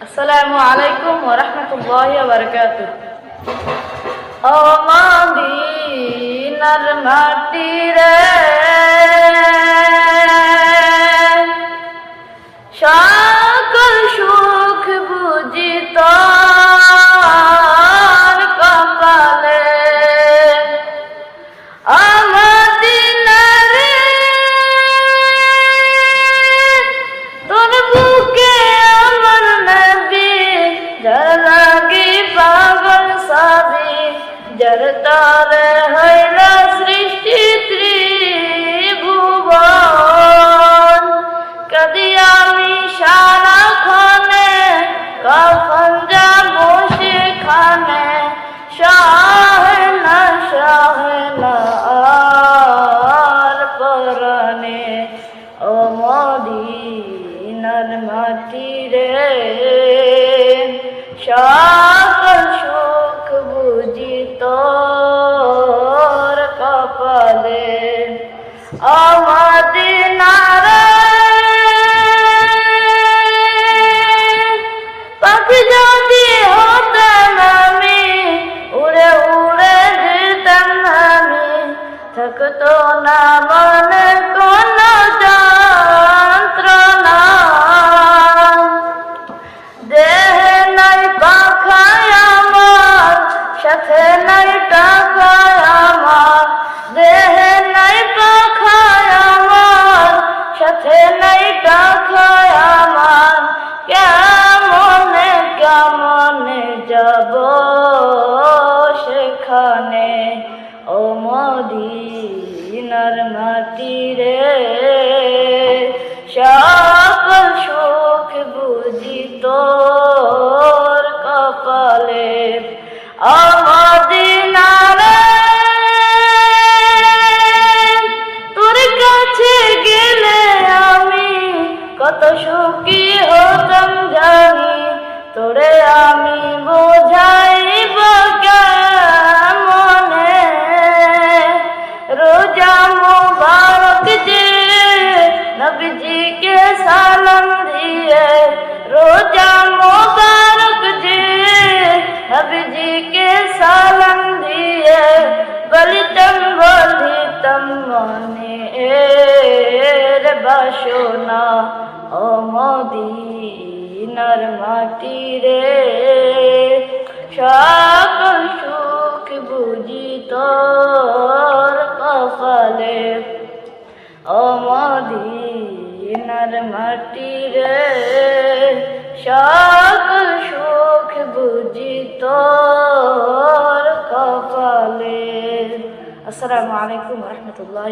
আসসালামু আলাইকুম ওয়া রাহমাতুল্লাহি ওয়া বারাকাতুহু। ও মাদিনার মাটি রে তারে হইলা সৃষ্টি ত্রিভুবন। কদি আমি সারা খানে কখন যাব সেখানে? শাহনা শাহনা আর পরানে ও মদিনার মাটি রে। সকল থাকতো না মনে কোন যন্ত্রণা। দেহে নাই পাখায় আমার সাথে নাই টাকায় আমার। দেহে যাব সেখানে। ও মদিনার মাটি রে আমি বোঝাইব মনে রোজা মুবারক যে নবীজিকে সালাম দিয়ে, রোজা মুবারক যে নবীজিকে সালাম দিয়ে, বলিতম বলিতম মনে বাসনা ও মদিনার মাটি রে। সকল সুখ বুঝি তোর কপালে। ও মদিনার মাটি রে, সকল সুখ বুঝি তোর কপালে। আসসালামু আলাইকুম রহমতুল্লাহ